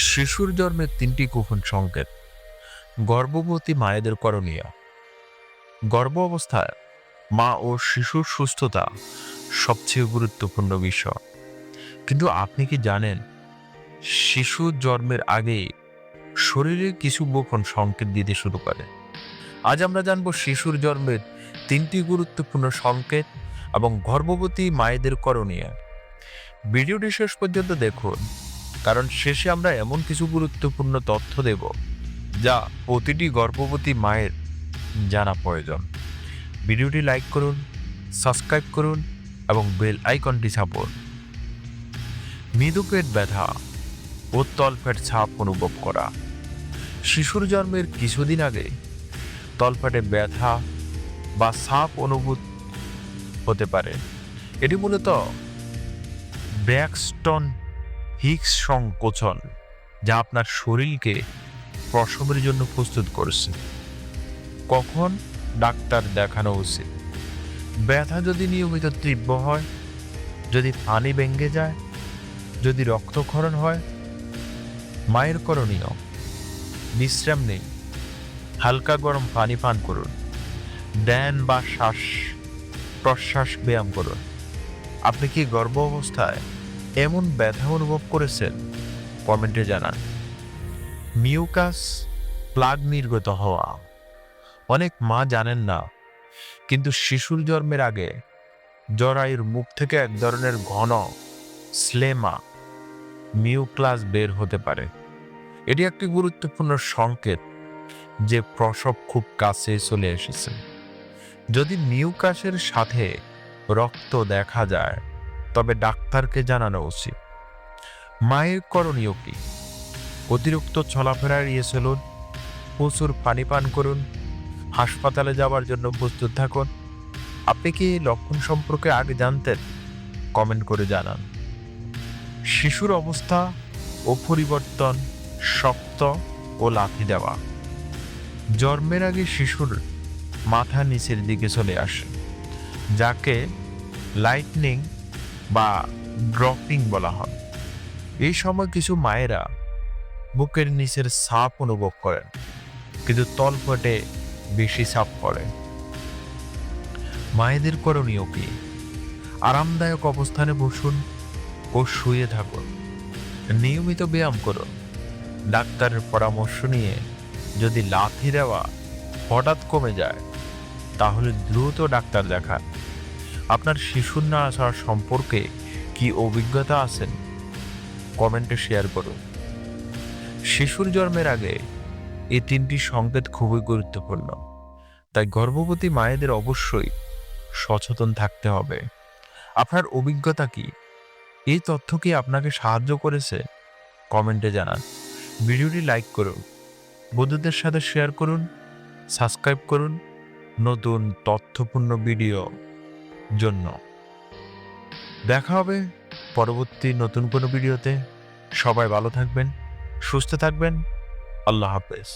শিশুর জন্মের তিনটি গোপন সংকেত। গর্ভবতী মায়েদের করণীয়। গর্ভ অবস্থায় মা ও শিশুর সুস্থতা সবচেয়ে গুরুত্বপূর্ণ বিষয়। কিন্তু আপনি কি জানেন, শিশু জন্মের আগেই শরীরে কিছু গোপন সংকেত দিতে শুরু করে? আজ আমরা জানব শিশুর জন্মের তিনটি গুরুত্বপূর্ণ সংকেত এবং গর্ভবতী মায়েদের করণীয়। ভিডিওটি শেষ পর্যন্ত দেখুন। কারণ শেষে আমরা এমন কিছু গুরুত্বপূর্ণ তথ্য দেব যা প্রতিটি গর্ভবতী মায়ের জানা প্রয়োজন। ভিডিওটি লাইক করুন, সাবস্ক্রাইব করুন এবং বেল আইকনটি ছাপুন। মৃদু পেট ব্যথা ও তলপেট ছাপ অনুভব করা। শিশুর জন্মের কিছুদিন আগে তলপেটে ব্যথা বা সাপ অনুভূত হতে পারে। এটি মূলত ব্র্যাকস্টন হিক্স সংকোচন, যা আপনার শরীরকে প্রসবের জন্য প্রস্তুত করছে। কখন? ডাক্তার দেখানো উচিত। ব্যথা যদি নিয়মিত তীব্র হয়, যদি পানি ভেঙে যায়, যদি রক্তক্ষরণ হয়, মায়ের করণীয়। বিশ্রাম নেই হালকা গরম পানি পান করুন। ড্যান বা শ্বাস প্রশ্বাস ব্যায়াম করুন। আপনি কি গর্ভ অবস্থায় এমন ব্যথা অনুভব করেছেন? কমেন্টে জানান, মিউকাস প্লাগ নির্গত হওয়া। অনেক মা জানেন না, কিন্তু শিশুর জন্মের আগে জরায়ুর মুখ থেকে এক ধরনের ঘন স্লেমা মিউক্লাস বের হতে পারে। এটি একটি গুরুত্বপূর্ণ সংকেত যে প্রসব খুব কাছে চলে এসেছে। যদি মিউকাসের সাথে রক্ত দেখা যায় তবে ডাক্তারকে জানানো উচিত। মায়ের করণীয় কি? অতিরিক্ত চলাফেরা এড়িয়ে চলুন, প্রচুর পানি পান করুন, হাসপাতালে যাওয়ার জন্য প্রস্তুত থাকুন। আপনি কি লক্ষণ সম্পর্কে আগে জানতেন? কমেন্ট করে জানান। শিশুর অবস্থা ও পরিবর্তন শক্ত ও লাথি দেওয়া। জন্মের আগে শিশুর মাথা নিচের দিকে চলে আসে, যাকে লাইটনিং বা ড্রপিং বলা হয়। এই সময় কিছু মায়েরা বুকের নিচের সাপ অনুভব করেন, কিন্তু তলপটে বেশি সাপ পড়ে। মায়েদের করণীয় কি? আরামদায়ক অবস্থানে বসুন ও শুয়ে থাকুন। নিয়মিত ব্যায়াম করুন। ডাক্তারের পরামর্শ নিয়ে যদি লাথি দেওয়া হঠাৎ কমে যায়, তাহলে দ্রুত ডাক্তার দেখান। আপনার শিশুর নাড়াচাড়া সম্পর্কে কি অভিজ্ঞতা আছেন? কমেন্টে শেয়ার করুন। শিশুর জন্মের আগে এই তিনটি সংকেত খুবই গুরুত্বপূর্ণ। তাই গর্ভবতী মায়েদের অবশ্যই সচেতন থাকতে হবে। আপনার অভিজ্ঞতা কি? এই তথ্য কি আপনাকে সাহায্য করেছে? কমেন্টে জানান। ভিডিওটি লাইক করুন। বন্ধুদের সাথে শেয়ার করুন। সাবস্ক্রাইব করুন। নতুন তথ্যপূর্ণ ভিডিও জন্য। দেখা হবে পরবর্তী নতুন কোনো ভিডিওতে। সবাই ভালো থাকবেন সুস্থ থাকবেন। আল্লাহ হাফেজ।